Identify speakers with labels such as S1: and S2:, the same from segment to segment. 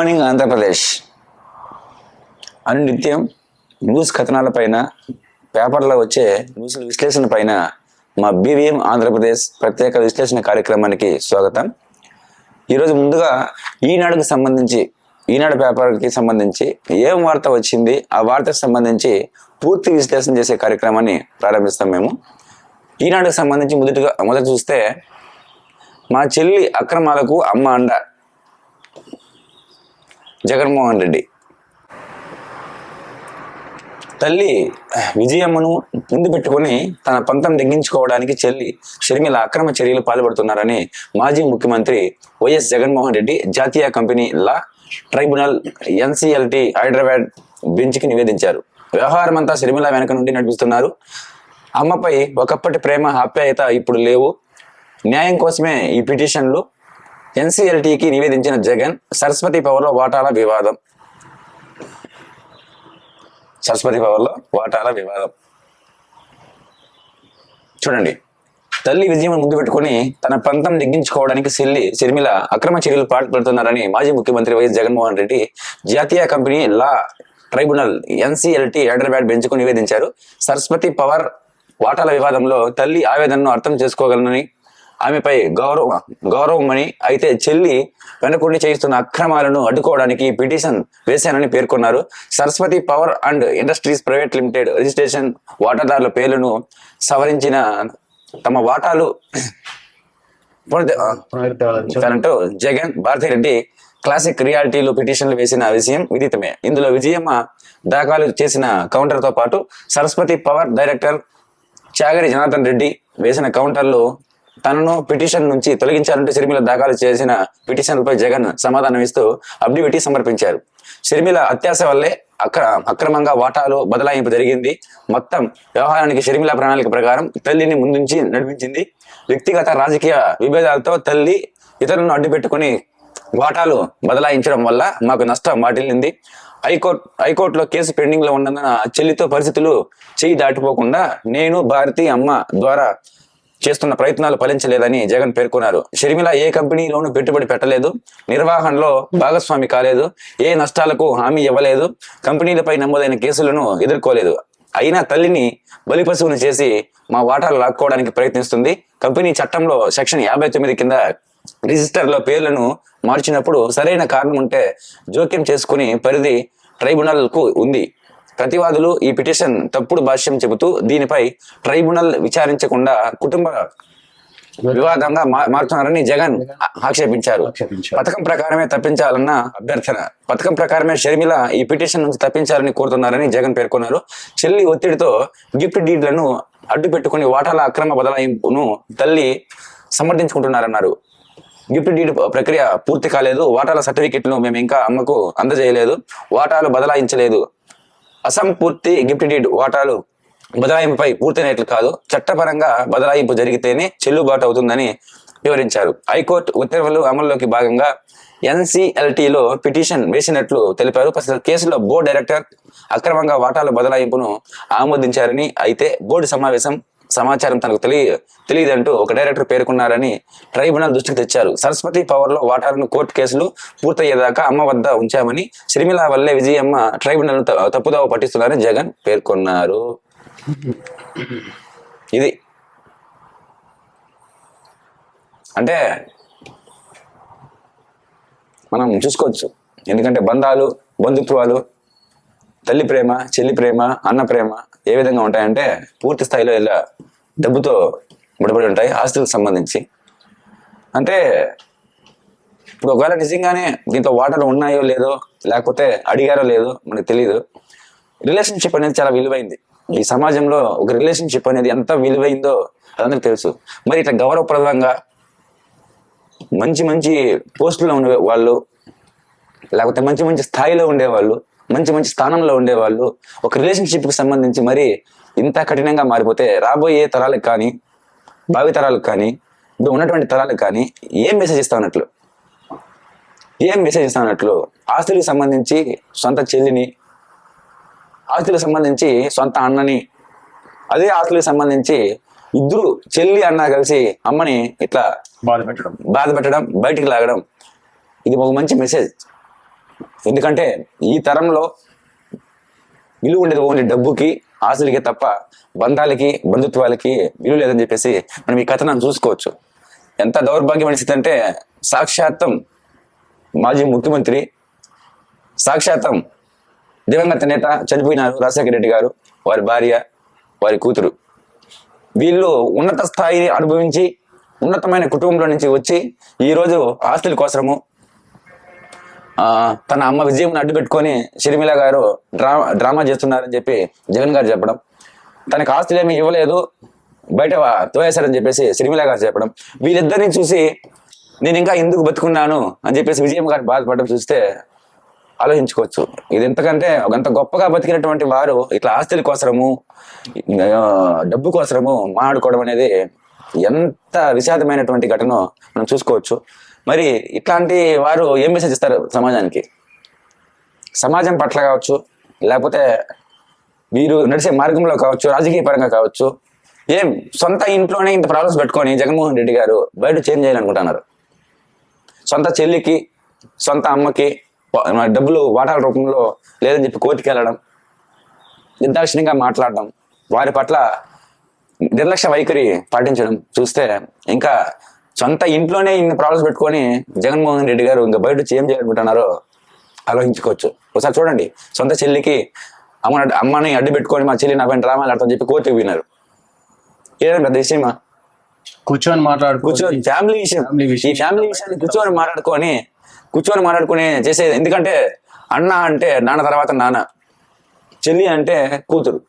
S1: Morning Andhra Pradesh. అనునిత్యం news కథనాలపైన పేపర్లో వచ్చే న్యూస్ల విశ్లేషణ పైన మా బీవీఎం ఆంధ్రప్రదేశ్ ప్రత్యేక విశ్లేషణ కార్యక్రమానికి స్వాగతం. ఈరోజు ముందుగా ఈనాడుకు సంబంధించి ఈనాడు పేపర్కి సంబంధించి ఏం వార్త వచ్చింది ఆ వార్తకు సంబంధించి పూర్తి విశ్లేషణ చేసే కార్యక్రమాన్ని ప్రారంభిస్తాం మేము. ఈనాడుకు సంబంధించి మొదటిగా మొదట చూస్తే మా చెల్లి అక్రమాలకు అమ్మ అండ. జగన్మోహన్ రెడ్డి. తల్లి విజయమ్మను ముందు పెట్టుకుని తన పంతం తగ్గించుకోవడానికి చెల్లి షర్మిల అక్రమ చర్యలు పాల్పడుతున్నారని మాజీ ముఖ్యమంత్రి వైఎస్ జగన్మోహన్ రెడ్డి జాతీయ company law tribunal NCLT Hyderabad బెంచ్కి నివేదించారు. వ్యవహారం అంతా షర్మిల వెనక నుండి నడిపిస్తున్నారు అమ్మపై ఒకప్పటి ప్రేమ ఆప్యాయత ఇప్పుడు లేవు. న్యాయం కోసమే ఈ పిటిషన్లు ఎన్సీఎల్టీకి నివేదించిన జగన్ సరస్వతి పవర్లో వాటాల వివాదం. సరస్వతి పవర్లో వాటాల వివాదం. చూడండి తల్లి విజయం ముందు పెట్టుకుని తన పంతం నెగ్గించుకోవడానికి సిల్లి సిరిమిల అక్రమ చర్యలు పాటుపడుతున్నారని మాజీ ముఖ్యమంత్రి వైఎస్ జగన్మోహన్ రెడ్డి జాతీయ company law tribunal NCLT Hyderabad బెంచ్కు నివేదించారు. సరస్వతి పవర్ వాటాల వివాదంలో తల్లి ఆవేదనను అర్థం చేసుకోగలనని ఆమెపై గౌరవ గౌరవమని అయితే చెల్లి వెనుకుండి చేయిస్తున్న అక్రమాలను అడ్డుకోవడానికి పిటిషన్ వేశానని పేర్కొన్నారు. Saraswati power and industries private limited registration వాటాదారుల పేర్లను సవరించిన తమ వాటాలు అంటూ జగన్ భారతిరెడ్డి క్లాసిక్ రియాలిటీలు పిటిషన్లు వేసిన విషయం విదితమే. ఇందులో విజయమ్మ దాఖలు చేసిన కౌంటర్తో పాటు సరస్వతి పవర్ డైరెక్టర్ చాగరి జనార్దన్ రెడ్డి వేసిన కౌంటర్లు తనను పిటిషన్ నుంచి తొలగించాలంటూ సిరిమిల దాఖలు చేసిన పిటిషన్లపై జగన్ సమాధానం ఇస్తూ అబ్డివిటీ సమర్పించారు. షర్మిల అత్యాశ వల్లే అక్ర అక్రమంగా వాటాలు బదలాయింపు జరిగింది. మొత్తం వ్యవహారానికి షర్మిల ప్రణాళిక ప్రకారం తల్లిని ముందుంచి నడిపించింది. వ్యక్తిగత రాజకీయ విభేదాలతో తల్లి ఇతరులను అడ్డుపెట్టుకుని వాటాలు బదలాయించడం వల్ల మాకు నష్టం వాటిల్లింది. హైకోర్టు హైకోర్టులో కేసు పెండింగ్లో ఉన్నందున చెల్లితో పరిస్థితులు చేయి దాటిపోకుండా నేను భారతి అమ్మ ద్వారా చేస్తున్న ప్రయత్నాలు ఫలించలేదని జగన్ పేర్కొన్నారు. షర్మిల ఏ కంపెనీలోనూ పెట్టుబడి పెట్టలేదు. నిర్వహణలో భాగస్వామి కాలేదు. ఏ నష్టాలకు హామీ ఇవ్వలేదు. కంపెనీలపై నమోదైన కేసులను ఎదుర్కోలేదు. అయినా తల్లిని బలిపశువును చేసి మా వాటాలు లాక్కోవడానికి ప్రయత్నిస్తుంది. కంపెనీ చట్టంలో సెక్షన్ యాభై తొమ్మిది కింద రిజిస్టర్లో పేర్లను మార్చినప్పుడు సరైన కారణం ఉంటే జోక్యం చేసుకుని పరిధి ట్రైబ్యునల్కు ఉంది. ప్రతివాదులు ఈ పిటిషన్ తప్పుడు భాష్యం చెబుతూ దీనిపై ట్రైబ్యునల్ విచారించకుండా కుటుంబ వివాదంగా మారుతున్నారని జగన్ ఆక్షేపించారు. పథకం ప్రకారమే తప్పించాలన్న అభ్యర్థన. పథకం ప్రకారమే షర్మిల ఈ పిటిషన్ నుంచి తప్పించాలని కోరుతున్నారని జగన్ పేర్కొన్నారు. చెల్లి ఒత్తిడితో గిఫ్ట్ డీడ్లను అడ్డు పెట్టుకుని వాటాల అక్రమ బదలాయింపును తల్లి సమర్థించుకుంటున్నారన్నారు. గిఫ్ట్ డీడ్ ప్రక్రియ పూర్తి కాలేదు. వాటాల సర్టిఫికెట్ను మేము ఇంకా అమ్మకు అందజేయలేదు. వాటాలు బదలాయించలేదు. అసంపూర్తి గిఫ్ట్ వాటాలు బదలాయింపుపై పూర్తయినట్లు కాదు చట్టపరంగా బదలాయింపు జరిగితేనే చెల్లుబాటు అవుతుందని వివరించారు. హైకోర్టు ఉత్తర్వులు అమల్లోకి భాగంగా ఎన్సీఎల్టీలో పిటిషన్ వేసినట్లు తెలిపారు. ప్రస్తుత కేసులో బోర్డు డైరెక్టర్ అక్రమంగా వాటాల బదలాయింపును ఆమోదించారని అయితే బోర్డు సమావేశం సమాచారం తనకు తెలియ తెలియదంటూ ఒక డైరెక్టర్ పేర్కొన్నారని ట్రైబునల్ దృష్టికి తెచ్చారు. సరస్వతి పవర్లో వాటాలను కోర్టు కేసులు పూర్తయ్యేదాకా అమ్మ వద్ద ఉంచామని షర్మిల వల్లే విజయమ్మ ట్రైబునల్ తప్పుదావ పట్టిస్తున్నారని జగన్ పేర్కొన్నారు. ఇది. అంటే మనం చూసుకోవచ్చు. ఎందుకంటే బంధాలు బంధుత్వాలు తల్లి ప్రేమ చెల్లి ప్రేమ అన్న ప్రేమ ఏ విధంగా ఉంటాయంటే పూర్తి స్థాయిలో ఇలా డబ్బుతో ముడిపడి ఉంటాయి ఆస్తులకు సంబంధించి. అంటే ఇప్పుడు ఒకవేళ నిజంగానే దీంతో వాటర్ ఉన్నాయో లేదో లేకపోతే అడిగారో లేదో మనకు తెలియదు రిలేషన్షిప్ అనేది చాలా విలువైంది. ఈ సమాజంలో ఒక రిలేషన్షిప్ అనేది ఎంత విలువైందో అదందరికి తెలుసు. మరి ఇట్లా గౌరవప్రదంగా మంచి మంచి పోస్టులో ఉండే వాళ్ళు లేకపోతే మంచి మంచి స్థాయిలో ఉండేవాళ్ళు మంచి మంచి స్థానంలో ఉండేవాళ్ళు. ఒక relationship కి సంబంధించి మరి ఇంత కఠినంగా మారిపోతే రాబోయే తరాలకు కానీ భావి తరాలకు కానీ ఇప్పుడు ఉన్నటువంటి తరాలకు కానీ ఏం మెసేజ్ ఇస్తా ఉన్నట్లు ఏం మెసేజ్ ఇస్తా ఉన్నట్లు ఆస్తులకు సంబంధించి సొంత చెల్లిని ఆస్తులకు సంబంధించి సొంత అన్నని అదే ఆస్తులకు సంబంధించి ఇద్దరు చెల్లి అన్న కలిసి అమ్మని ఇట్లా
S2: బాధ పెట్టడం.
S1: బాధ పెట్టడం బయటికి లాగడం. ఇది ఒక మంచి మెసేజ్ ఎందుకంటే ఈ తరంలో విలువ ఉండేది ఓన్లీ డబ్బుకి ఆశలకి తప్ప బంధాలకి బంధుత్వాలకి విలువ లేదని చెప్పేసి మనం ఈ కథనం చూసుకోవచ్చు. ఎంత దౌర్భాగ్యమైన స్థితి అంటే సాక్షాత్తం మాజీ ముఖ్యమంత్రి సాక్షాత్తం దివంగత నేత చనిపోయినారు రాజశేఖర రెడ్డి గారు వారి భార్య వారి కూతురు. వీళ్ళు ఉన్నత స్థాయిని అనుభవించి ఉన్నతమైన కుటుంబంలో నుంచి వచ్చి ఈరోజు ఆస్తుల కోసము తన అమ్మ విజయం అడ్డు పెట్టుకొని షర్మిల గారు డ్రామా డ్రామా చేస్తున్నారని చెప్పి జగన్ గారు చెప్పడం. తనకు ఆస్తులు ఇవ్వలేదు. బయట తోయేశారని చెప్పేసి షర్మిల గారు చెప్పడం. వీళ్ళిద్దరిని చూసి నేను ఇంకా ఎందుకు బతుకున్నాను అని చెప్పేసి విజయం గారు బాధపడడం చూస్తే ఆలోచించుకోవచ్చు. ఇది ఎంతకంటే అంత గొప్పగా బతికినటువంటి వారు ఇట్లా ఆస్తుల కోసము డబ్బు కోసము మాడుకోవడం అనేది ఎంత విషాదమైనటువంటి ఘటన మనం చూసుకోవచ్చు. మరి ఇట్లాంటి వారు ఏం మెసేజ్ ఇస్తారు సమాజానికి? సమాజం పట్ల కావచ్చు లేకపోతే వీరు నడిచే మార్గంలో కావచ్చు రాజకీయ పరంగా కావచ్చు ఏం సొంత ఇంట్లోనే ఇంత ప్రాబ్లమ్స్ పెట్టుకొని జగన్మోహన్ రెడ్డి గారు బయట చేంజ్ చేయాలనుకుంటున్నారు? సొంత చెల్లికి సొంత అమ్మకి డబ్బులు వాటాల రూపంలో లేదని చెప్పి కోర్టుకి వెళ్ళడం నిర్దాక్షిణ్యంగా మాట్లాడడం వారి పట్ల నిర్లక్ష్య వైఖరి పాటించడం చూస్తే ఇంకా సొంత ఇంట్లోనే ఇన్ని ప్రాబ్లమ్స్ పెట్టుకొని జగన్మోహన్ రెడ్డి గారు ఇంకా బయట వచ్చి ఏం చేయాలనుకుంటున్నారో ఆలోచించుకోవచ్చు. ఒకసారి చూడండి. సొంత చెల్లికి అమ్మ అమ్మని అడ్డు పెట్టుకొని మా చెల్లి నా పైన డ్రామాలు ఆడతామని చెప్పి కోర్టుకు పోయినారు. ఏదైనా పెద్ద విషయమా?
S2: కూర్చొని మాట్లాడుకో
S1: కూర్చొని ఫ్యామిలీ విషయం. ఈ ఫ్యామిలీ విషయాన్ని కూర్చొని మాట్లాడుకొని కూర్చొని మాట్లాడుకుని చేసేది. ఎందుకంటే అన్న అంటే నాన్న తర్వాత నాన్న. చెల్లి అంటే కూతురు.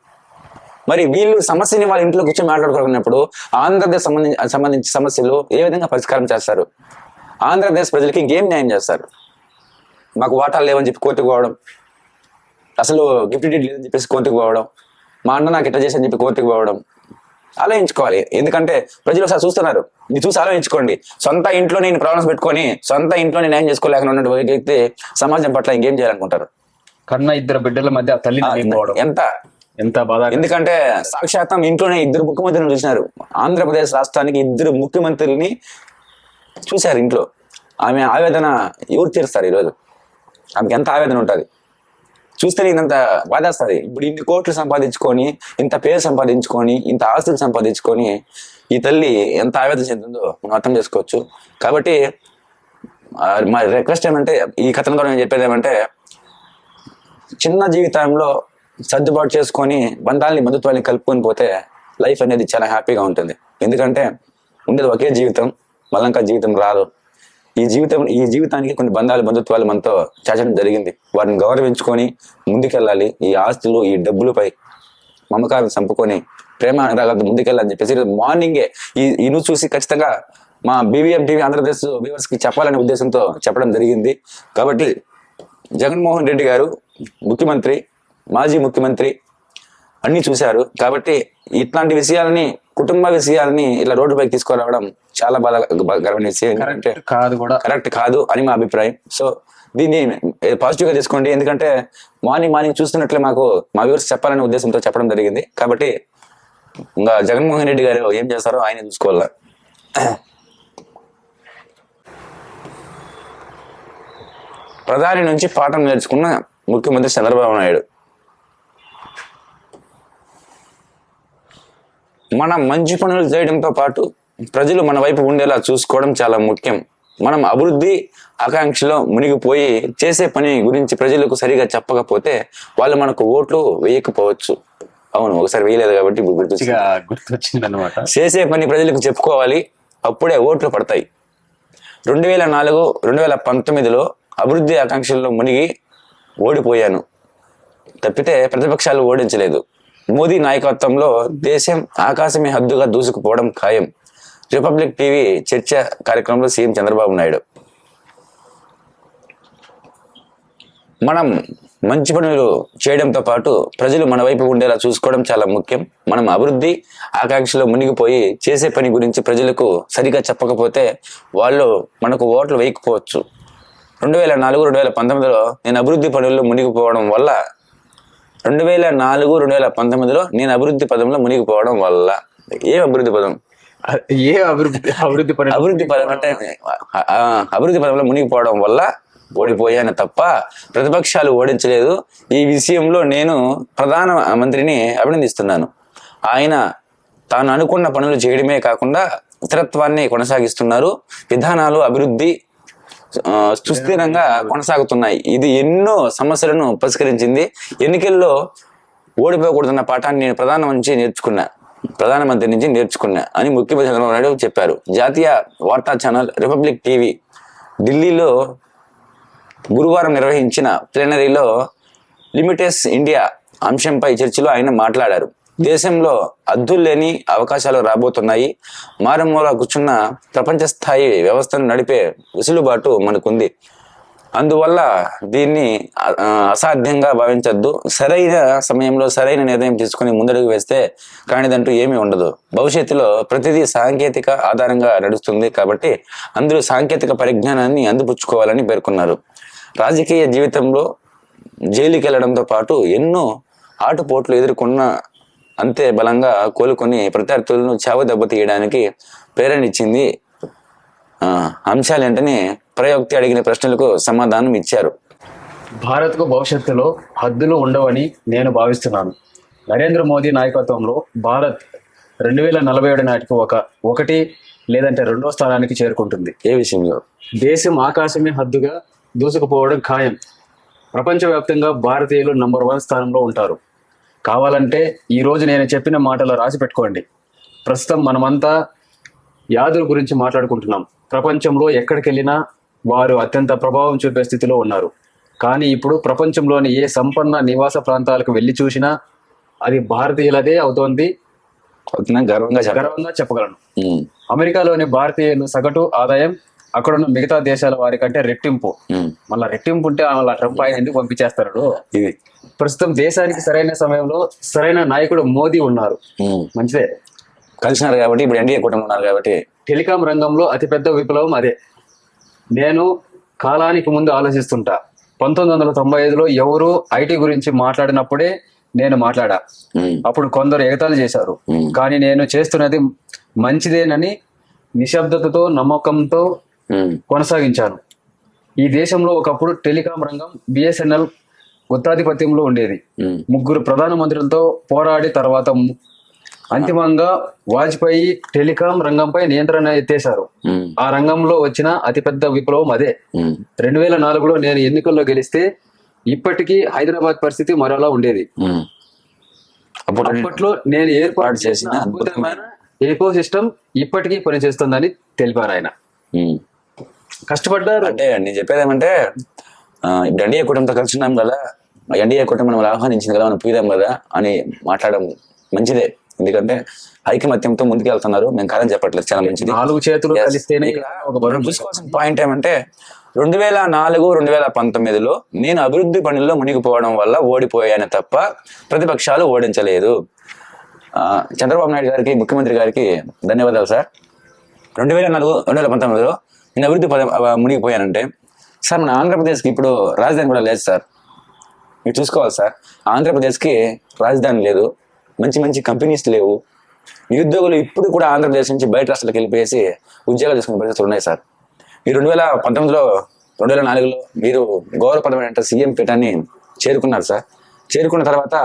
S1: మరి వీళ్ళు సమస్యని వాళ్ళ ఇంట్లో కూర్చొని మాట్లాడుకున్నప్పుడు ఆంధ్రప్రదేశ్ సంబంధించి సంబంధించి సమస్యలు ఏ విధంగా పరిష్కారం చేస్తారు? ఆంధ్రప్రదేశ్ ప్రజలకి ఇంకేం న్యాయం చేస్తారు? మాకు వాటాలు లేవని చెప్పి కోర్టుకు పోవడం అసలు గిఫ్ట్ డీడ్ లేదని చెప్పేసి కోర్టుకు పోవడం మా అన్న నాకు ఇట్లా చేసి అని చెప్పి కోర్టుకు పోవడం ఆలోచించుకోవాలి. ఎందుకంటే ప్రజలు ఒకసారి చూస్తున్నారు. ఇది చూసి ఆలోచించుకోండి. సొంత ఇంట్లో నేను ప్రాబ్లమ్స్ పెట్టుకొని సొంత ఇంట్లో నేను ఏం చేసుకోలేకుండా ఉన్నటువంటి వ్యక్తి సమాజం పట్ల ఇంకేం చేయాలనుకుంటారు?
S2: కన్న ఇద్దరు బిడ్డల మధ్య లేకపోవడం
S1: ఎంత
S2: ఎంత బాధ
S1: ఎందుకంటే సాక్షాత్తం ఇంట్లోనే ఇద్దరు ముఖ్యమంత్రులను చూసినారు. ఆంధ్రప్రదేశ్ రాష్ట్రానికి ఇద్దరు ముఖ్యమంత్రుల్ని చూశారు ఇంట్లో. ఆమె ఆవేదన ఎవరు తీరుస్తారు ఈరోజు? ఆమెకి ఎంత ఆవేదన ఉంటుంది? చూస్తే ఇంత బాధేస్తుంది. ఇప్పుడు ఇన్ని కోట్లు సంపాదించుకొని ఇంత పేరు సంపాదించుకొని ఇంత ఆస్తులు సంపాదించుకొని ఈ తల్లి ఎంత ఆవేదన చెందుతుందో మనం అర్థం చేసుకోవచ్చు. కాబట్టి మా రిక్వెస్ట్ ఏమంటే ఈ కథను కూడా నేను చెప్పేది ఏమంటే చిన్న జీవితంలో సర్దుబాటు చేసుకొని బంధాలని బంధుత్వాన్ని కలుపుకొని పోతే లైఫ్ అనేది చాలా హ్యాపీగా ఉంటుంది. ఎందుకంటే ఉండేది ఒకే జీవితం మళ్ళంకా జీవితం రాదు. ఈ జీవితం ఈ జీవితానికి కొన్ని బంధాలు బంధుత్వాలు మనతో చేర్చడం జరిగింది. వాటిని గౌరవించుకొని ముందుకెళ్ళాలి. ఈ ఆస్తులు ఈ డబ్బులపై మమకారం చంపుకొని ప్రేమ అనురాగాలతో ముందుకెళ్ళాలని చెప్పేసి మార్నింగే ఈ ఈ చూసి ఖచ్చితంగా మా బీవీఎం టీవీ ఆంధ్రప్రదేశ్ వ్యూవర్స్కి చెప్పాలనే ఉద్దేశంతో చెప్పడం జరిగింది. కాబట్టి జగన్మోహన్ రెడ్డి గారు ముఖ్యమంత్రి మాజీ ముఖ్యమంత్రి అన్ని చూశారు. కాబట్టి ఇట్లాంటి విషయాలని కుటుంబ విషయాలని ఇలా రోడ్డుపైకి తీసుకురావడం చాలా బాధాకరమైన విషయం
S2: కరెక్ట్
S1: ఎందుకంటే
S2: కాదు కూడా.
S1: కరెక్ట్ కాదు అని మా అభిప్రాయం. సో దీన్ని పాజిటివ్గా తీసుకోండి. ఎందుకంటే మార్నింగ్ మార్నింగ్ చూస్తున్నట్లే మాకు మా వ్యూవర్స్ చెప్పాలనే ఉద్దేశంతో చెప్పడం జరిగింది. కాబట్టి ఇంకా జగన్మోహన్ రెడ్డి గారు ఏం చేస్తారో ఆయన చూసుకోవాలా. ప్రధాని నుంచి పాఠం నేర్చుకున్న ముఖ్యమంత్రి చంద్రబాబు నాయుడు. మనం మంచి పనులు చేయడంతో పాటు ప్రజలు మన వైపు ఉండేలా చూసుకోవడం చాలా ముఖ్యం. మనం అభివృద్ధి ఆకాంక్షలో మునిగిపోయి చేసే పని గురించి ప్రజలకు సరిగా చెప్పకపోతే వాళ్ళు మనకు ఓట్లు వేయకపోవచ్చు. అవును ఒకసారి వేయలేదు కాబట్టి గుర్తొచ్చింది.
S2: అనమాట
S1: చేసే పని ప్రజలకు చెప్పుకోవాలి అప్పుడే ఓట్లు పడతాయి. రెండు వేల నాలుగు రెండు వేల పంతొమ్మిదిలో అభివృద్ధి ఆకాంక్షల్లో మునిగి ఓడిపోయాను. తప్పితే ప్రతిపక్షాలు ఓడించలేదు. మోదీ నాయకత్వంలో దేశం ఆకాశమే హద్దుగా దూసుకుపోవడం ఖాయం. రిపబ్లిక్ టీవీ చర్చ కార్యక్రమంలో సీఎం చంద్రబాబు నాయుడు. మనం మంచి పనులు చేయడంతో పాటు ప్రజలు మన వైపు ఉండేలా చూసుకోవడం చాలా ముఖ్యం. మనం అభివృద్ధి ఆకాంక్షలో మునిగిపోయి చేసే పని గురించి ప్రజలకు సరిగా చెప్పకపోతే వాళ్ళు మనకు ఓట్లు వేయకపోవచ్చు. రెండు వేల నాలుగు రెండు వేల పంతొమ్మిదిలో నేను అభివృద్ధి పనుల్లో మునిగిపోవడం వల్ల రెండు వేల నాలుగు రెండు వేల పంతొమ్మిదిలో నేను అభివృద్ధి పదంలో మునిగిపోవడం వల్ల. ఏం అభివృద్ధి పదం?
S2: ఏ అభివృద్ధి అభివృద్ధి పని
S1: అభివృద్ధి పదం అంటే అభివృద్ధి పదంలో మునిగిపోవడం వల్ల ఓడిపోయాను తప్ప ప్రతిపక్షాలు ఓడించలేదు. ఈ విషయంలో నేను ప్రధాన మంత్రిని అభినందిస్తున్నాను. ఆయన తాను అనుకున్న పనులు చేయడమే కాకుండా స్థిరత్వాన్ని కొనసాగిస్తున్నారు. విధానాలు అభివృద్ధి సుస్థిరంగా కొనసాగుతున్నాయి. ఇది ఎన్నో సమస్యలను పరిష్కరించింది. ఎన్నికల్లో ఓడిపోకూడదన్న పాఠాన్ని నేను ప్రధాన నుంచి నేర్చుకున్నా. ప్రధానమంత్రి నుంచి నేర్చుకున్నా అని ముఖ్యమంత్రి చంద్రబాబు నాయుడు చెప్పారు. జాతీయ వార్తా ఛానల్ రిపబ్లిక్ టీవీ ఢిల్లీలో గురువారం నిర్వహించిన ప్లీనరీలో లిమిటెస్ ఇండియా అంశంపై చర్చలో ఆయన మాట్లాడారు. దేశంలో అద్దుల్లేని అవకాశాలు రాబోతున్నాయి. మారుమూల కూర్చున్న ప్రపంచ స్థాయి వ్యవస్థను నడిపే వెసులుబాటు మనకుంది. అందువల్ల దీన్ని అసాధ్యంగా భావించద్దు. సరైన సమయంలో సరైన నిర్ణయం తీసుకుని ముందడుగు వేస్తే కానిదంటూ ఏమీ ఉండదు. భవిష్యత్తులో ప్రతిదీ సాంకేతిక ఆధారంగా నడుస్తుంది కాబట్టి అందరూ సాంకేతిక పరిజ్ఞానాన్ని అందిపుచ్చుకోవాలని పేర్కొన్నారు. రాజకీయ జీవితంలో జైలుకి వెళ్ళడంతో పాటు ఎన్నో ఆటుపోట్లు ఎదుర్కొన్న అంతే బలంగా కోలుకొని ప్రత్యర్థులను చావు దెబ్బతీయడానికి ప్రేరణిచ్చింది ఆ, అంశాలేంటని ప్రయోక్తి అడిగిన ప్రశ్నలకు సమాధానం ఇచ్చారు.
S2: భారత్కు భవిష్యత్తులో హద్దులు ఉండవని నేను భావిస్తున్నాను. నరేంద్ర మోదీ నాయకత్వంలో భారత్ రెండు వేల నలభై ఏడు నాటికి ఒక ఒకటి లేదంటే రెండో స్థానానికి చేరుకుంటుంది.
S1: ఏ విషయంలో?
S2: దేశం ఆకాశమే హద్దుగా దూసుకుపోవడం ఖాయం. ప్రపంచవ్యాప్తంగా భారతీయులు నంబర్ వన్ స్థానంలో ఉంటారు. కావాలంటే ఈ రోజు నేను చెప్పిన మాటలు రాసి పెట్టుకోండి. ప్రస్తుతం మనమంతా యాదుల గురించి మాట్లాడుకుంటున్నాం. ప్రపంచంలో ఎక్కడికి వెళ్ళినా వారు అత్యంత ప్రభావం చూపే స్థితిలో ఉన్నారు. కానీ ఇప్పుడు ప్రపంచంలోని ఏ సంపన్న నివాస ప్రాంతాలకు వెళ్ళి చూసినా అది భారతీయులదే అవుతోంది.
S1: అవుతున్నా గర్వంగా
S2: గర్వంగా చెప్పగలను. అమెరికాలోని భారతీయులు సగటు ఆదాయం అక్కడున్న మిగతా దేశాల వారి కంటే రెట్టింపు మళ్ళా రెట్టింపు ఉంటే అలా ట్రంప్ ఆయన ఎందుకు పంపించేస్తాడు
S1: ఇది
S2: ప్రస్తుతం దేశానికి సరైన సమయంలో సరైన నాయకుడు మోదీ ఉన్నారు. మంచిదే.
S1: కలిసినారు కాబట్టి ఇప్పుడు ఎన్డీఏ కుటుంబం ఉన్నారు కాబట్టి.
S2: టెలికాం రంగంలో అతిపెద్ద విప్లవం అదే. నేను కాలానికి ముందు ఆలోచిస్తుంటా. పంతొమ్మిది వందల తొంభై ఐదులో ఎవరు ఐటీ గురించి మాట్లాడినప్పుడే నేను మాట్లాడా. అప్పుడు కొందరు ఎగతాళి చేశారు. కానీ నేను చేస్తున్నది మంచిదేనని నిశ్శబ్దతతో నమ్మకంతో కొనసాగించాను. ఈ దేశంలో ఒకప్పుడు టెలికాం రంగం బిఎస్ఎన్ఎల్ గుత్తాధిపత్యంలో ఉండేది. ముగ్గురు ప్రధానమంత్రులతో పోరాడి తర్వాత అంతిమంగా వాజ్పేయి టెలికాం రంగంపై నియంత్రణ ఎత్తేశారు. ఆ రంగంలో వచ్చిన అతిపెద్ద విప్లవం అదే. రెండు వేల నాలుగులో నేను ఎన్నికల్లో గెలిస్తే ఇప్పటికీ హైదరాబాద్ పరిస్థితి మరోలా ఉండేది. అప్పట్లో నేను ఏర్పాటు చేసిన అద్భుతమైన ఎకో సిస్టమ్ ఇప్పటికీ పనిచేస్తుందని తెలిపారు ఆయన. కష్టపడ్డారు.
S1: అంటే నేను చెప్పేది ఏమంటే ఇప్పుడు ఎన్డీఏ కుటుంబంతో కలిసి ఉన్నాం కదా ఎన్డీఏ కుటుంబం మనం ఆహ్వానించింది కదా మనం పూదాం కదా అని మాట్లాడడం మంచిదే. ఎందుకంటే ఐకమత్యంతో ముందుకెళ్తున్నారు. మేము కాదని చెప్పట్లేదు చాలా మంచిది.
S2: నాలుగు చేతులు. కలిస్తేనే
S1: చూసుకోవాల్సిన పాయింట్ ఏమంటే రెండు వేల నాలుగు రెండు వేల పంతొమ్మిదిలో నేను అభివృద్ధి పనుల్లో మునిగిపోవడం వల్ల ఓడిపోయాను తప్ప ప్రతిపక్షాలు ఓడించలేదు. చంద్రబాబు నాయుడు గారికి ముఖ్యమంత్రి గారికి ధన్యవాదాలు సార్. రెండు వేల నాలుగు రెండు వేల పంతొమ్మిదిలో నేను అభివృద్ధి మునిగిపోయానంటే సార్ మన ఆంధ్రప్రదేశ్కి ఇప్పుడు రాజధాని కూడా లేదు సార్. మీరు చూసుకోవాలి సార్. ఆంధ్రప్రదేశ్కి రాజధాని లేదు. మంచి మంచి కంపెనీస్ లేవు. నిరుద్యోగులు ఇప్పుడు కూడా ఆంధ్రప్రదేశ్ నుంచి బయట రాష్ట్రాలకు వెళ్ళిపోయేసి ఉద్యోగాలు చేసుకునే పరిస్థితులు ఉన్నాయి సార్. ఈ రెండు వేల పంతొమ్మిదిలో రెండు వేల నాలుగులో మీరు గౌరవపరమైన సీఎం పీఠాన్ని చేరుకున్నారు సార్. చేరుకున్న తర్వాత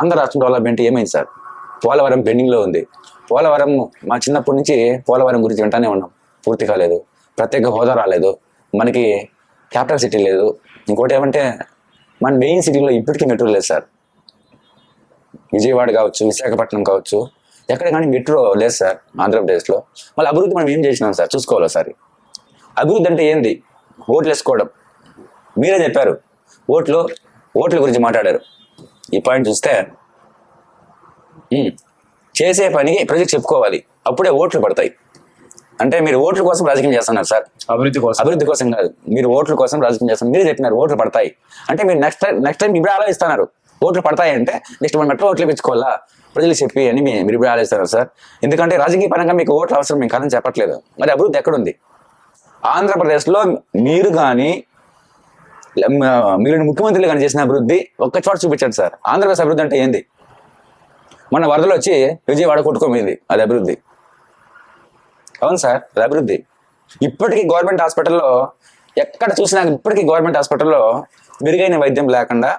S1: ఆంధ్ర రాష్ట్రం డెవలప్మెంట్ ఏమైంది సార్? పోలవరం పెండింగ్లో ఉంది. పోలవరం మా చిన్నప్పటి నుంచి పోలవరం గురించి వింటానే ఉన్నాం. పూర్తి కాలేదు. ప్రత్యేక హోదా రాలేదు. మనకి క్యాపిటల్ సిటీ లేదు. ఇంకోటి ఏమంటే మన మెయిన్ సిటీలో ఇప్పటికీ మెట్రో లేదు సార్. విజయవాడ కావచ్చు విశాఖపట్నం కావచ్చు ఎక్కడ కానీ మెట్రో లేదు సార్ ఆంధ్రప్రదేశ్లో. మళ్ళీ అభివృద్ధి మనం ఏం చేసినాం సార్? చూసుకోవాలి ఒకసారి. అభివృద్ధి అంటే ఏంది? ఓట్లు వేసుకోవడం. మీరే చెప్పారు. ఓట్లు ఓట్ల గురించి మాట్లాడారు. ఈ పాయింట్ చూస్తే చేసే పనికి ప్రజలు చెప్పుకోవాలి. అప్పుడే ఓట్లు పడతాయి. అంటే మీరు ఓట్ల కోసం రాజకీయం చేస్తున్నారు సార్.
S2: అభివృద్ధి కోసం.
S1: అభివృద్ధి కోసం కాదు. మీరు ఓట్ల కోసం రాజకీయం చేస్తున్నారు. మీరే చెప్పినారు ఓట్లు పడతాయి. అంటే మీరు నెక్స్ట్ టైం నెక్స్ట్ టైం ఇప్పుడు ఆలోచిస్తున్నారు. ఓట్లు పడతాయి అంటే నెక్స్ట్ మనం మెట్రో ఓట్లు పెంచుకోవాలా? ప్రజలు చెప్పి అని మీరు ఇప్పుడు ఆలోచిస్తున్నారు సార్. ఎందుకంటే రాజకీయ పరంగా మీకు ఓట్లు అవసరం మేము కాదని చెప్పట్లేదు. మరి అభివృద్ధి ఎక్కడుంది? ఆంధ్రప్రదేశ్లో మీరు కానీ మీరు ముఖ్యమంత్రులు కానీ చేసిన అభివృద్ధి ఒక్క చోట చూపించండి సార్. ఆంధ్రప్రదేశ్ అభివృద్ధి అంటే ఏంది? మన వరదలు వచ్చి విజయవాడ కొట్టుకోమింది అది అభివృద్ధి. అవును సార్ అది అభివృద్ధి. ఇప్పటికీ గవర్నమెంట్ హాస్పిటల్లో ఎక్కడ చూసినా ఇప్పటికీ గవర్నమెంట్ హాస్పిటల్లో మెరుగైన వైద్యం లేకుండా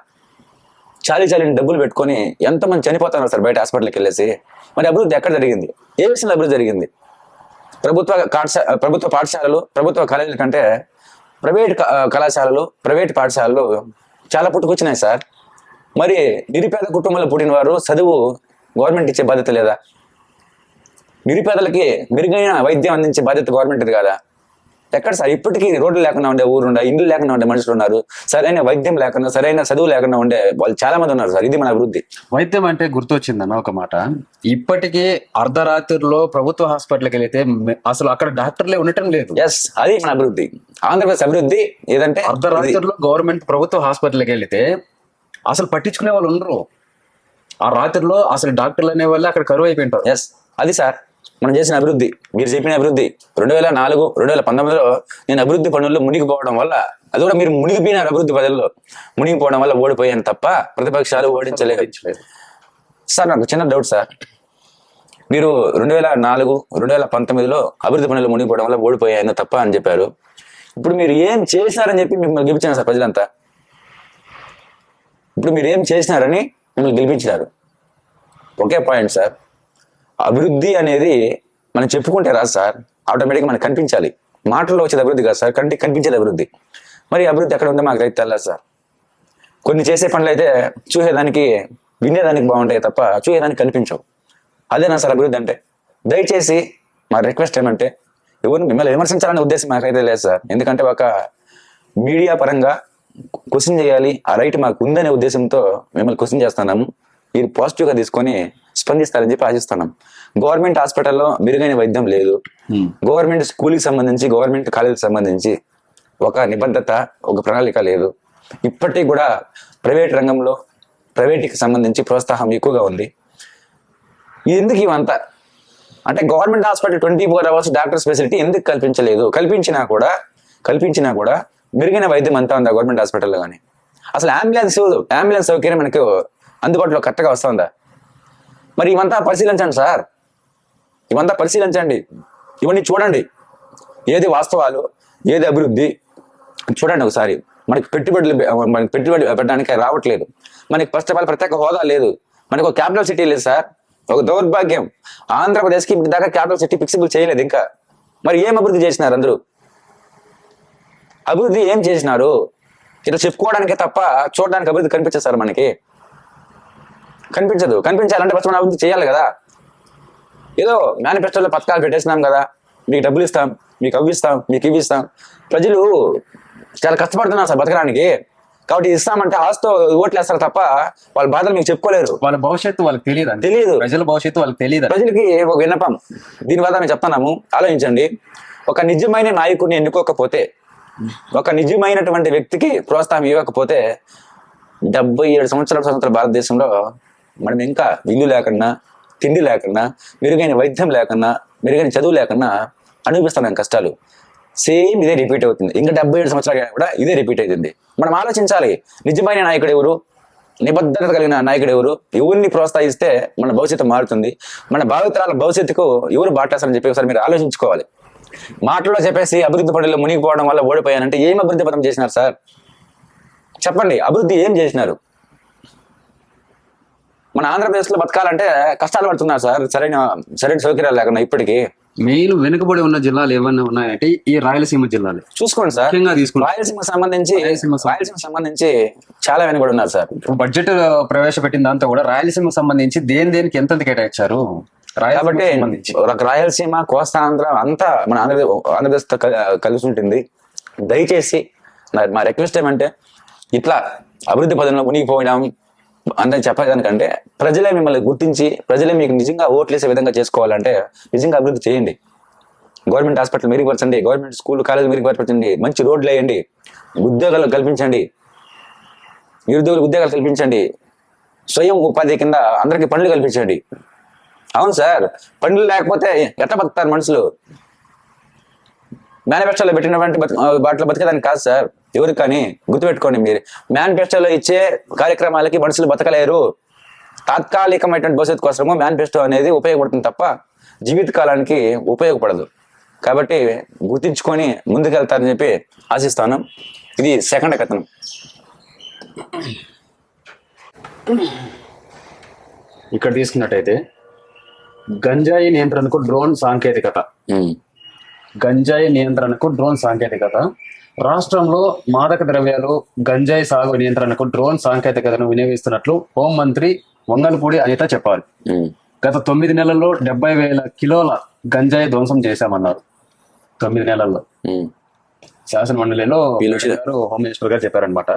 S1: చాలీ చాలని డబ్బులు పెట్టుకొని ఎంతమంది చనిపోతున్నారు సార్ బయట హాస్పిటల్కి వెళ్ళేసి? మరి అభివృద్ధి ఎక్కడ జరిగింది? ఏ విషయంలో అభివృద్ధి జరిగింది? ప్రభుత్వ పాఠశాల ప్రభుత్వ పాఠశాలలు ప్రభుత్వ కాలేజీల కంటే ప్రైవేట్ కళాశాలలు ప్రైవేట్ పాఠశాలలు చాలా పుట్టుకొచ్చినాయి సార్. మరి నిరుపేద కుటుంబంలో పుట్టిన వారు చదువు గవర్నమెంట్ ఇచ్చే బాధ్యత లేదా? నిరుపేదలకి మెరుగైన వైద్యం అందించే బాధ్యత గవర్నమెంట్ కాదా. ఎక్కడ సార్? ఇప్పటికీ రోడ్లు లేకుండా ఉండే ఊరుండ ఇండ్లు లేకుండా ఉండే మనుషులు ఉన్నారు. సరైన వైద్యం లేకుండా సరైన చదువు లేకుండా ఉండే వాళ్ళు చాలా మంది ఉన్నారు సార్. ఇది మన అభివృద్ధి.
S2: వైద్యం అంటే గుర్తొచ్చిందన్న ఒక మాట. ఇప్పటికీ అర్ధరాత్రిలో ప్రభుత్వ హాస్పిటల్కి వెళితే అసలు అక్కడ డాక్టర్లే ఉండటం లేదు.
S1: ఎస్ అది మన అభివృద్ధి. ఆంధ్రప్రదేశ్ అభివృద్ధి ఏదంటే.
S2: అర్ధరాత్రిలో గవర్నమెంట్ ప్రభుత్వ హాస్పిటల్కి వెళితే అసలు పట్టించుకునే వాళ్ళు ఉండరు. ఆ రాత్రిలో అసలు డాక్టర్లు అనే వాళ్ళు అక్కడ కరువు అయిపోయింటారు.
S1: ఎస్ అది సార్. మనం చేసిన అభివృద్ధి మీరు చెప్పిన అభివృద్ధి రెండు వేల నాలుగు రెండు వేల పంతొమ్మిదిలో నేను అభివృద్ధి పనుల్లో మునిగిపోవడం వల్ల అది కూడా మీరు మునిగిపోయినారు అభివృద్ధి పనుల్లో. మునిగిపోవడం వల్ల ఓడిపోయాను తప్ప ప్రతిపక్షాలు ఓడించలేదు. సార్ నాకు చిన్న డౌట్ సార్. మీరు రెండు వేల నాలుగు రెండు వేల పంతొమ్మిదిలో అభివృద్ధి పనులు మునిగిపోవడం వల్ల ఓడిపోయాను తప్ప అని చెప్పారు. ఇప్పుడు మీరు ఏం చేసినారని చెప్పి మిమ్మల్ని గెలిపించారు సార్ ప్రజలంతా? ఇప్పుడు మీరు ఏం చేసినారని మిమ్మల్ని గెలిపించినారు? ఒకే పాయింట్ సార్. అభివృద్ధి అనేది మనం చెప్పుకుంటే రాదు సార్. ఆటోమేటిక్గా మనకు కనిపించాలి. మాటల్లో వచ్చేది అభివృద్ధి కాదు సార్. కంటికి కనిపించేది అభివృద్ధి. మరి అభివృద్ధి ఎక్కడ ఉందో మాకు రైతు తెల్లా సార్. కొన్ని చేసే పనులు అయితే చూసేదానికి వినేదానికి బాగుంటాయి తప్ప చూసేదానికి కనిపించవు. అదేనా సార్ అభివృద్ధి అంటే. దయచేసి మా రిక్వెస్ట్ ఏమంటే ఎవరిని మిమ్మల్ని విమర్శించాలనే ఉద్దేశం మాకైతే లేదు సార్. ఎందుకంటే ఒక మీడియా పరంగా క్వశ్చన్ చేయాలి ఆ రైట్ మాకు ఉందనే ఉద్దేశంతో మిమ్మల్ని క్వశ్చన్ చేస్తున్నాము. మీరు పాజిటివ్గా తీసుకొని స్పందిస్తారని చెప్పి ఆశిస్తున్నాం. గవర్నమెంట్ హాస్పిటల్లో మెరుగైన వైద్యం లేదు. గవర్నమెంట్ స్కూల్కి సంబంధించి గవర్నమెంట్ కాలేజీకి సంబంధించి ఒక నిబద్ధత ఒక ప్రణాళిక లేదు. ఇప్పటికీ కూడా ప్రైవేట్ రంగంలో ప్రైవేట్కి సంబంధించి ప్రోత్సాహం ఎక్కువగా ఉంది. ఎందుకు ఇవంతా? అంటే government hospital twenty four hours doctor facility ఎందుకు కల్పించలేదు? కల్పించినా కూడా కల్పించినా కూడా మెరుగైన వైద్యం అంతా ఉందా గవర్నమెంట్ హాస్పిటల్లో కానీ? అసలు అంబులెన్స్ అంబులెన్స్ సౌకర్యం మనకు అందుబాటులో కరెక్ట్గా వస్తుందా? మరి ఇవంతా పరిశీలించండి సార్. ఇవంతా పరిశీలించండి. ఇవన్నీ చూడండి. ఏది వాస్తవాలు ఏది అభివృద్ధి? చూడండి ఒకసారి. మనకి పెట్టుబడులు మనకి పెట్టుబడి పెట్టడానికి రావట్లేదు. మనకి ఫస్ట్ ఆఫ్ ఆల్ ప్రత్యేక హోదా లేదు. మనకు ఒక క్యాపిటల్ సిటీ లేదు సార్. ఒక దౌర్భాగ్యం. ఆంధ్రప్రదేశ్కి ఇప్పుడు దాకా క్యాపిటల్ సిటీ ఫిక్సిబుల్ చేయలేదు ఇంకా. మరి ఏం అభివృద్ధి చేసినారు అందరూ? అభివృద్ధి ఏం చేసినారు? ఇట్లా చెప్పుకోవడానికే తప్ప చూడడానికి అభివృద్ధి కనిపించదు సార్ మనకి. కనిపించదు. కనిపించాలంటే ఫస్ట్ మనం అభివృద్ధి చేయాలి కదా. ఏదో మేనిఫెస్టోలో పథకాలు పెట్టేసినాం కదా. మీకు డబ్బులు ఇస్తాం మీకు అవి ఇస్తాం మీకు ఇవి ఇస్తాం. ప్రజలు చాలా కష్టపడుతున్నారు సార్ బతకడానికి. కాబట్టి ఇస్తామంటే ఆస్తో ఓట్లు వేస్తారు తప్ప వాళ్ళ బాధలు మీకు చెప్పుకోలేరు.
S2: వాళ్ళ భవిష్యత్తు వాళ్ళకి తెలియదు.
S1: తెలియదు
S2: ప్రజల భవిష్యత్తు వాళ్ళకి తెలియదు
S1: ప్రజలకి ఒక విన్నపం. దీనివల్ల మేము చెప్తున్నాము. ఆలోచించండి. ఒక నిజమైన నాయకుడిని ఎన్నుకోకపోతే ఒక నిజమైనటువంటి వ్యక్తికి ప్రోత్సాహం ఇవ్వకపోతే డెబ్బై ఏడు సంవత్సరాల స్వతంత్ర భారతదేశంలో మనం ఇంకా ఇల్లు లేకుండా తిండి లేకుండా మెరుగైన వైద్యం లేకుండా మెరుగైన చదువు లేకుండా అనుభవిస్తున్నాం కష్టాలు. సేమ్ ఇదే రిపీట్ అవుతుంది. ఇంకా డెబ్బై ఏడు సంవత్సరాలు కూడా ఇదే రిపీట్ అవుతుంది. మనం ఆలోచించాలి నిజమైన నాయకుడు ఎవరు? నిబద్ధత కలిగిన నాయకుడు ఎవరు? ఎవరిని ప్రోత్సహిస్తే మన భవిష్యత్తు మారుతుంది? మన భావితరాల భవిష్యత్తుకు ఎవరు బాటేస్తారని చెప్పి ఒకసారి మీరు ఆలోచించుకోవాలి. మాటల్లో చెప్పేసి అభివృద్ధి పనుల్లో మునిగిపోవడం వల్ల ఓడిపోయానంటే ఏం అభివృద్ధి పదం చేసినారు సార్? చెప్పండి అభివృద్ధి ఏం చేసినారు? మన ఆంధ్రప్రదేశ్లో బతకాలంటే కష్టాలు పడుతున్నారు సార్. సరైన సరైన సౌకర్యాలు లేకుండా ఇప్పటికీ.
S2: మెయిన్ వెనుకబడి ఉన్న జిల్లాలు ఏమన్నా ఉన్నాయంటే ఈ రాయలసీమ జిల్లాలు.
S1: చూసుకోండి సార్.
S2: ముఖ్యంగా తీసుకుంటే
S1: రాయలసీమ సంబంధించి
S2: రాయలసీమ
S1: సంబంధించి. చాలా వెనుకబడి ఉన్నారు సార్.
S2: బడ్జెట్ ప్రవేశపెట్టిన దాంతో కూడా రాయలసీమ సంబంధించి దేని దేనికి ఎంత కేటాయించారు? రాయలసీమ
S1: కాబట్టి రాయలసీమ కోస్తాంధ్ర అంతా మన ఆంధ్రప్రదేశ్ ఆంధ్రప్రదేశ్తో కల- కలిసి ఉంటుంది. దయచేసి నా- మా రిక్వెస్ట్ ఏమంటే ఇట్లా అభివృద్ధి పదంలో మునిగిపోయినాం అందరం చెప్పేదానికంటే ప్రజలే మిమ్మల్ని గుర్తించి ప్రజలే మీకు నిజంగా ఓట్లేసే విధంగా చేసుకోవాలంటే నిజంగా అభివృద్ధి చేయండి. గవర్నమెంట్ హాస్పిటల్ మెరుగుపరచండి గవర్నమెంట్ స్కూల్ కాలేజ్ మెరుగుపరచండి మంచి రోడ్లు వేయండి ఉద్యోగాలు కల్పించండి నిరుద్యోగులకు ఉద్యోగాలు కల్పించండి స్వయం ఉపాధి కింద అందరికీ పనులు కల్పించండి. అవును సార్ పనులు లేకపోతే ఎట్ట బతుకుతారు మనుషులు? మేనిఫెస్టోలో పెట్టినటువంటి వాటిలో బతికేదానికి కాదు సార్. ఎవరు కానీ గుర్తుపెట్టుకోండి మీరు. మేనిఫెస్టోలో ఇచ్చే కార్యక్రమాలకి మనుషులు బతకలేరు. తాత్కాలికమైనటువంటి భవిష్యత్తు కోసము మేనిఫెస్టో అనేది ఉపయోగపడుతుంది తప్ప జీవితకాలానికి ఉపయోగపడదు. కాబట్టి గుర్తించుకొని ముందుకెళ్తారని చెప్పి ఆశిస్తాను. ఇది సెకండ్ కథనం.
S2: ఇక్కడ తీసుకున్నట్టయితే గంజాయి నియంత్రణకు డ్రోన్ సాంకేతికత. గంజాయి నియంత్రణకు డ్రోన్ సాంకేతికత. రాష్ట్రంలో మాదక ద్రవ్యాలు గంజాయి సాగు నియంత్రణకు డ్రోన్ సాంకేతికతను వినియోగిస్తున్నట్లు హోంమంత్రి వంగలపూడి అనిత చెప్పారు.
S1: ఉమ్,
S2: గత తొమ్మిది నెలల్లో డెబ్బై వేల కిలోల గంజాయి ధ్వంసం చేశామన్నారు. తొమ్మిది నెలల్లో. శాసన మండలిలో హోమ్ మినిస్టర్ గారు చెప్పారనమాట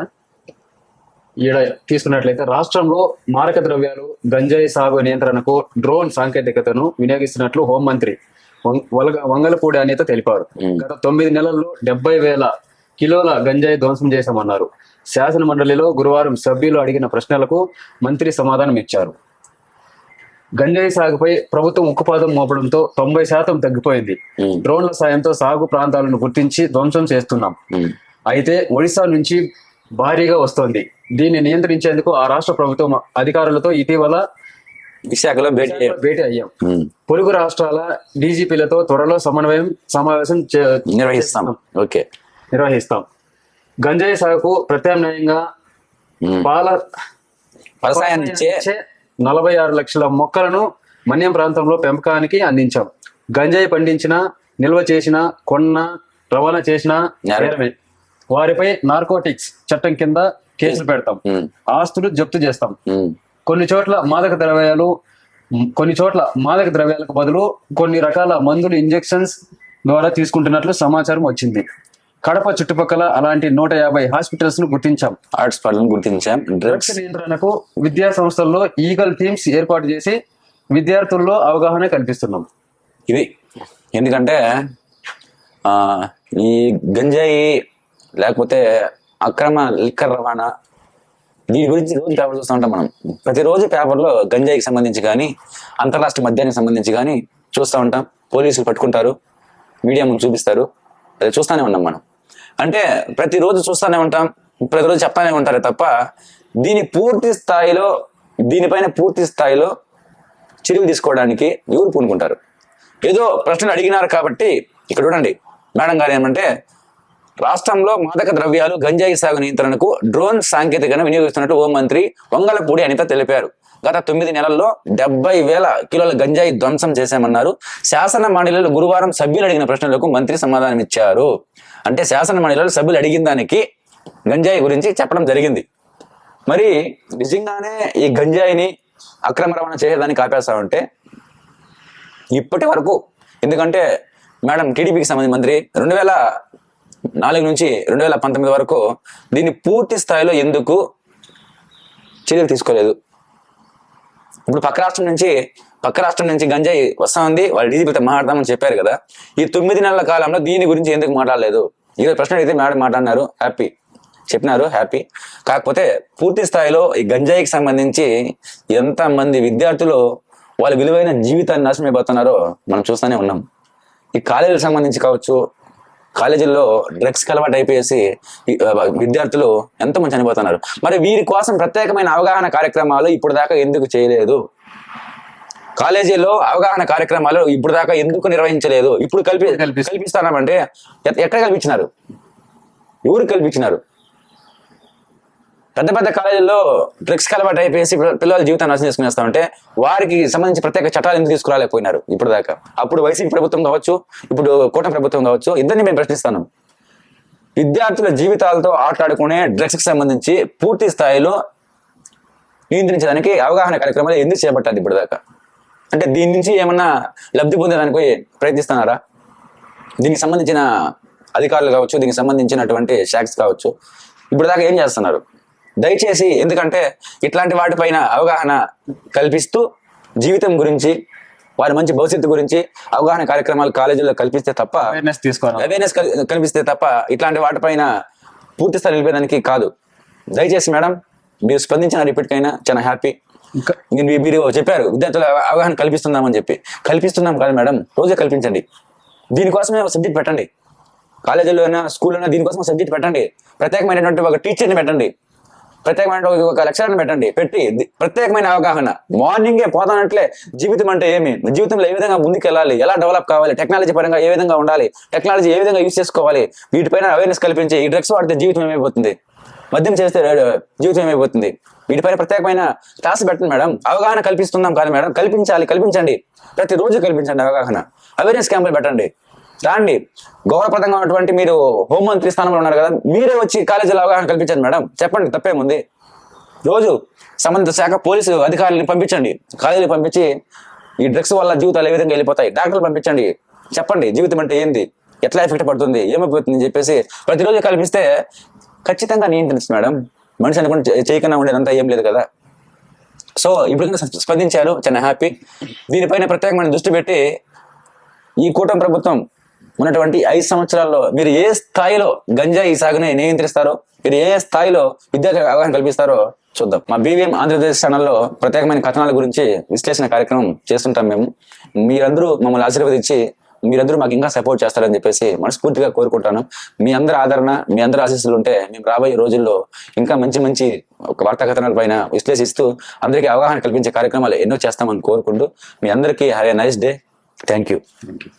S2: ఈడ తీసుకున్నట్లయితే రాష్ట్రంలో మారక ద్రవ్యాలు గంజాయి సాగు నియంత్రణకు డ్రోన్ సాంకేతికతను వినియోగిస్తున్నట్లు హోంమంత్రి వంగలపూడి అనిత తెలిపారు. గత తొమ్మిది నెలల్లో డెబ్బై వేల కిలోల గంజాయి ధ్వంసం చేశామన్నారు. శాసన మండలిలో గురువారం సభ్యులు అడిగిన ప్రశ్నలకు మంత్రి సమాధానం ఇచ్చారు. గంజాయి సాగుపై ప్రభుత్వం ఉక్కుపాదం మోపడంతో తొంభై శాతం తగ్గిపోయింది. డ్రోన్ల సాయంతో సాగు ప్రాంతాలను గుర్తించి ధ్వంసం చేస్తున్నాం. అయితే ఒడిశా నుంచి భారీగా వస్తోంది. దీన్ని నియంత్రించేందుకు ఆ రాష్ట్ర ప్రభుత్వం అధికారులతో ఇటీవల
S1: విశాఖలో భేటీ.
S2: భేటీ అయ్యాం. పొరుగు రాష్ట్రాల డీజీపీలతో త్వరలో సమన్వయం సమావేశం
S1: నిర్వహిస్తాం. ఓకే.
S2: నిర్వహిస్తాం. గంజాయి సాగుకు ప్రత్యామ్నాయంగా పాల నలభై ఆరు లక్షల మొక్కలను మన్యం ప్రాంతంలో పెంపకానికి అందించాం. గంజాయి పండించిన నిల్వ చేసిన కొన్న రవాణా చేసిన వారిపై నార్కోటిక్స్ చట్టం కింద కేసులు పెడతాం. ఆస్తులు జప్తు చేస్తాం. కొన్ని చోట్ల మాదక ద్రవ్యాలు కొన్ని చోట్ల మాదక ద్రవ్యాలకు బదులు కొన్ని రకాల మందులు ఇంజెక్షన్స్ ద్వారా తీసుకుంటున్నట్లు సమాచారం వచ్చింది. కడప చుట్టుపక్కల అలాంటి నూట యాభై హాస్పిటల్స్ను గుర్తించాం.
S1: హాట్స్పాట్లను గుర్తించాం. డ్రగ్స్
S2: నియంత్రణకు విద్యా సంస్థల్లో ఈగల్ టీమ్స్ ఏర్పాటు చేసి విద్యార్థుల్లో అవగాహన కల్పిస్తున్నాం.
S1: ఇది ఎందుకంటే ఈ గంజాయి లేకపోతే అక్రమ లిక్కర్ రవాణా దీని గురించి రోజు పేపర్ చూస్తూ ఉంటాం మనం. ప్రతిరోజు పేపర్లో గంజాయికి సంబంధించి కానీ అంతర్రాష్ట్ర మద్యానికి సంబంధించి కానీ చూస్తూ ఉంటాం. పోలీసులు పట్టుకుంటారు. మీడియా ముందు చూపిస్తారు. అది చూస్తూనే ఉన్నాం మనం. అంటే ప్రతిరోజు చూస్తూనే ఉంటాం. ప్రతిరోజు చెప్తానే ఉంటారు తప్ప దీని పూర్తి స్థాయిలో దీనిపైన పూర్తి స్థాయిలో చర్యలు తీసుకోవడానికి ఎవరు పూనుకుంటారు? ఏదో ప్రశ్నలు అడిగినారు కాబట్టి ఇక్కడ చూడండి. మేడం గారు ఏమంటే రాష్ట్రంలో మాదక ద్రవ్యాలు గంజాయి సాగు నియంత్రణకు డ్రోన్ సాంకేతికను వినియోగిస్తున్నట్టు హోంమంత్రి వంగలపూడి అనిత తెలిపారు. గత తొమ్మిది నెలల్లో డెబ్బై వేల కిలోల గంజాయి ధ్వంసం చేశామన్నారు. శాసన మండలిలో గురువారం సభ్యులు అడిగిన ప్రశ్నలకు మంత్రి సమాధానం ఇచ్చారు. అంటే శాసన మండలిలో సభ్యులు అడిగిన దానికి గంజాయి గురించి చెప్పడం జరిగింది. మరి నిజంగానే ఈ గంజాయిని అక్రమ రవాణా చేసేదానికి ఆపేస్తామంటే ఇప్పటి వరకు ఎందుకంటే మేడం టీడీపీకి సంబంధించి మంత్రి రెండు వేల నాలుగు నుంచి రెండు వేల పంతొమ్మిది వరకు దీన్ని పూర్తి స్థాయిలో ఎందుకు చర్యలు తీసుకోలేదు. ఇప్పుడు పక్క రాష్ట్రం నుంచి పక్క రాష్ట్రం నుంచి గంజాయి వస్తుంది వాళ్ళు డీజీపీతో మాట్లాడదామని చెప్పారు కదా. ఈ తొమ్మిది నెలల కాలంలో దీని గురించి ఎందుకు మాట్లాడలేదు? ఈరోజు ప్రశ్న అయితే మేడం మాట్లాడినారు హ్యాపీ. చెప్పినారు హ్యాపీ. కాకపోతే పూర్తి స్థాయిలో ఈ గంజాయికి సంబంధించి ఎంత మంది విద్యార్థులు వాళ్ళ విలువైన జీవితాన్ని నాశనం అయిపోతున్నారో మనం చూస్తూనే ఉన్నాం. ఈ కాలేజీలకు సంబంధించి కావచ్చు కాలేజీల్లో డ్రగ్స్ అలవాటు అయిపోయేసి విద్యార్థులు ఎంతమంది చనిపోతున్నారు? మరి వీరి కోసం ప్రత్యేకమైన అవగాహన కార్యక్రమాలు ఇప్పుడు దాకా ఎందుకు చేయలేదు? కాలేజీలో అవగాహన కార్యక్రమాలు ఇప్పుడు దాకా ఎందుకు నిర్వహించలేదు? ఇప్పుడు కల్పి ఎ- ఎక్కడ కల్పించినారు? ఎవరు కల్పించినారు? పెద్ద పెద్ద కాలేజీల్లో డ్రగ్స్ అలవాటు అయిపోయేసి పిల్లల జీవితాన్ని నాశనం చేసుకునేస్తా ఉంటే వారికి సంబంధించి ప్రత్యేక చట్టాలు ఎందుకు తీసుకురాలేకపోయినారు ఇప్పుడు దాకా అప్పుడు వైసీపీ ప్రభుత్వం కావచ్చు ఇప్పుడు కూటమి ప్రభుత్వం కావచ్చు ఇద్దరిని మేము ప్రశ్నిస్తాను. విద్యార్థుల జీవితాలతో ఆటలాడుకునే డ్రగ్స్కి సంబంధించి పూర్తి స్థాయిలో నియంత్రించడానికి అవగాహన కార్యక్రమాలు ఎందుకు చేపట్టాలి ఇప్పుడు దాకా అంటే దీని నుంచి ఏమన్నా లబ్ధి పొందడానికి ప్రయత్నిస్తున్నారా? దీనికి సంబంధించిన అధికారులు కావచ్చు దీనికి సంబంధించినటువంటి శాఖస్ కావచ్చు ఇప్పుడు దాకా ఏం చేస్తున్నారు? దయచేసి ఎందుకంటే ఇట్లాంటి వాటిపైన అవగాహన కల్పిస్తూ జీవితం గురించి వారి మంచి భవిష్యత్తు గురించి అవగాహన కార్యక్రమాలు కాలేజీల్లో కల్పిస్తే తప్ప
S2: అవేర్నెస్ తీసుకోవాలి
S1: అవేర్నెస్ కనిపిస్తే తప్ప ఇట్లాంటి వాటిపైన పూర్తి స్థాయి నిలిపేదానికి కాదు. దయచేసి మేడం మీరు స్పందించిన ఇప్పటికైనా చాలా హ్యాపీ. మీ- మీరు చెప్పారు విద్యార్థుల అవగాహన కల్పిస్తున్నామని చెప్పి. కల్పిస్తున్నాం కాదు మేడం రోజే కల్పించండి. దీనికోసమే ఒక సబ్జెక్ట్ పెట్టండి. కాలేజీలో అయినా స్కూల్లో అయినా దీనికోసం సబ్జెక్ట్ పెట్టండి. ప్రత్యేకమైనటువంటి ఒక టీచర్ని పెట్టండి. ప్రత్యేకమైన ఒక- లక్ష్యాన్ని పెట్టండి. పెట్టి ప్రత్యేకమైన అవగాహన. మార్నింగే పోతానట్లే జీవితం అంటే ఏమి? జీవితంలో ఏ విధంగా ముందుకెళ్ళాలి? ఎలా డెవలప్ కావాలి? టెక్నాలజీ పరంగా ఏ విధంగా ఉండాలి? టెక్నాలజీ ఏ విధంగా యూజ్ చేసుకోవాలి? వీటిపైన అవేర్నెస్ కల్పించి ఈ డ్రగ్స్ వాడితే జీవితం ఏమైపోతుంది? మద్యం చేస్తే జీవితం ఏమైపోతుంది? వీటిపైన ప్రత్యేకమైన క్లాస్ పెట్టండి మేడం. అవగాహన కల్పిస్తున్నాం కాదు మేడం. కల్పించాలి. కల్పించండి. ప్రతిరోజు కల్పించండి అవగాహన. అవేర్నెస్ క్యాంపులు పెట్టండి. రాండి గౌరవప్రదంగా ఉన్నటువంటి మీరు హోంమంత్రి స్థానంలో ఉన్నారు కదా మీరే వచ్చి కాలేజీలో అవగాహన కల్పించండి మేడం. చెప్పండి తప్పేముంది? రోజు సంబంధిత శాఖ పోలీసు అధికారులను పంపించండి. కాలేజీలు పంపించి ఈ డ్రగ్స్ వల్ల జీవితాలు ఏ విధంగా వెళ్ళిపోతాయి? డాక్టర్లు పంపించండి. చెప్పండి జీవితం అంటే ఏంది? ఎట్లా ఎఫెక్ట్ పడుతుంది? ఏమైపోతుంది అని చెప్పేసి ప్రతిరోజు కల్పిస్తే ఖచ్చితంగా నియంత్రించు మేడం. మనిషి అనుకుంటే చేయకుండా ఉండేదంతా ఏం లేదు కదా. సో ఇప్పుడు స్పందించారు చాలా హ్యాపీ. దీనిపైన ప్రత్యేకమైన దృష్టి పెట్టి ఈ కూటమి ప్రభుత్వం ఉన్నటువంటి ఐదు సంవత్సరాల్లో మీరు ఏ స్థాయిలో గంజాయి సాగుని నియంత్రిస్తారో మీరు ఏ స్థాయిలో విద్యార్థులకు అవగాహన కల్పిస్తారో చూద్దాం. మా బీవీఎం ఆంధ్రప్రదేశ్ ఛానల్లో ప్రత్యేకమైన కథనాల గురించి విశ్లేషణ కార్యక్రమం చేస్తుంటాం మేము. మీరందరూ మమ్మల్ని ఆశీర్వదించి మీరందరూ మాకు ఇంకా సపోర్ట్ చేస్తారని చెప్పేసి మనస్ఫూర్తిగా కోరుకుంటాను. మీ అందరి ఆదరణ మీ అందరి ఆశీస్సులు ఉంటే మేము రాబోయే రోజుల్లో ఇంకా మంచి మంచి ఒక వార్తా కథనాల పైన విశ్లేషిస్తూ అందరికీ అవగాహన కల్పించే కార్యక్రమాలు ఎన్నో చేస్తామని కోరుకుంటూ మీ అందరికీ have a nice day. Thank you.
S2: Thank you